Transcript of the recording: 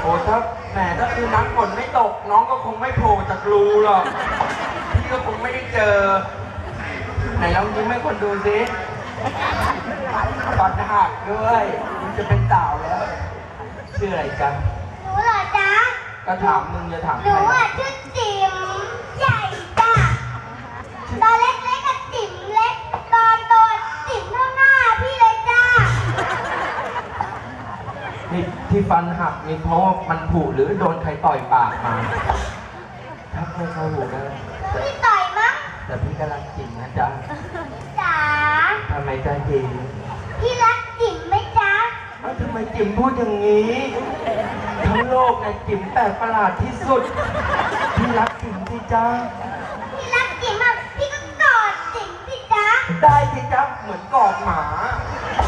โอ้ถ้าแหมถ้าคืนนั้นฝนไม่ตก น้องก็คงไม่โผล่จากรูหรอก พี่ก็คงไม่ได้เจอ ไหนลองยิ้มให้คนดูสิตอนหักด้วยมันจะเป็นสาวแล้วชื่ออะไรจ๊ะหนูเหรอจ๊ะก็ถามมึงจะถามหใคนูร อะชื่อ นี่ที่ฟันหักนี่เพราะว่ามันผุหรือโดนใครต่อยปากมาถ้าไม่เข้าหูนะแต่พี่ต่อยมั้งแต่พี่ก็รักจริงนะจ๊ะจ๋าทำไมจ๊ะจริงพี่รักจิ๋มไหมจ๊ะเอ้าทำไมจิ๋มพูดอย่างนี้ทั้งโลกในยจิ๋มแปลกประหลาดที่สุดพี่รักจิ๋มสิจ๊ะพี่รักจิ๋มอะพี่ก็กอดจิ๋มสิจ๊ะได้สิจ๊ะเหมือนกอดหมาจ